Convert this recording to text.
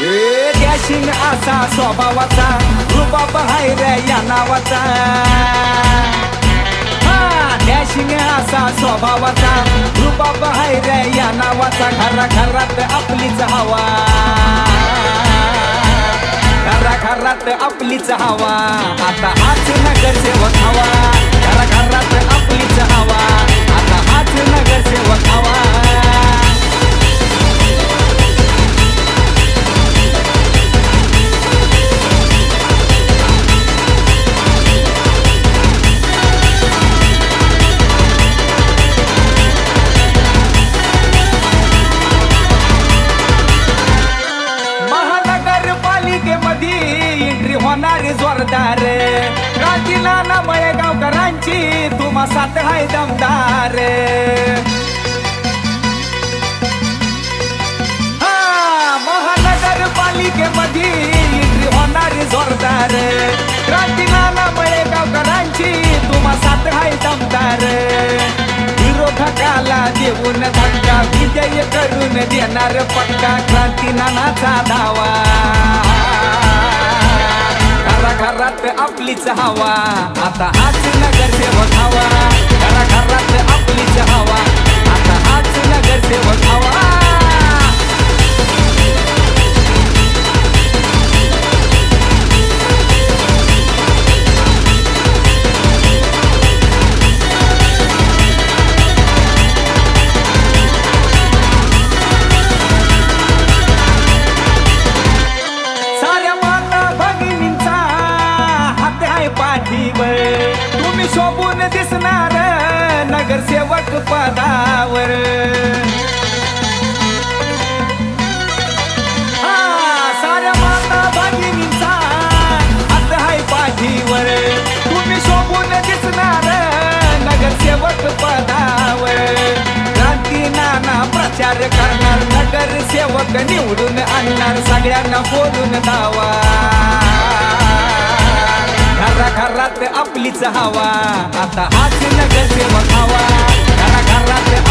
Dashing असा स्वभावाचा रुबाब हाय रे या नावाचा. हा असा स्वभावाचा रुबाब हाय रे या नावाचा. घरा घरात आपलीच हवा. घरा घरात आपलीच हवा. आता आज नगर सेवक हवा. घरा घरात होणारी जोरदार क्रांती नाना मळेगावकरांची तुम्हा सात हाय दमदार हा महानगरपालिकेमध्ये एंट्री होणारी जोरदार क्रांती नाना मळेगावकरांची तुम्हा सात हाय दमदार विरोधकाला देऊन धक्का विजय करून देणार पक्का क्रांती नानाचा धावा घरात आपलीच हवा. आता पाठीवर तुम्ही शोभून दिसणार नगरसेवक पदावर. हा, साऱ्या माता भगिनींचा हात हाय पाठीवर. तुम्ही शोभून दिसणार नगरसेवक पदावर. क्रांती नाना प्रचार करणार नगरसेवक निवडून आणणार सगळ्यांना बोलून दावा. घरात आपलीच हवा. आता हाच नगरसेवक हवा. घरा घरात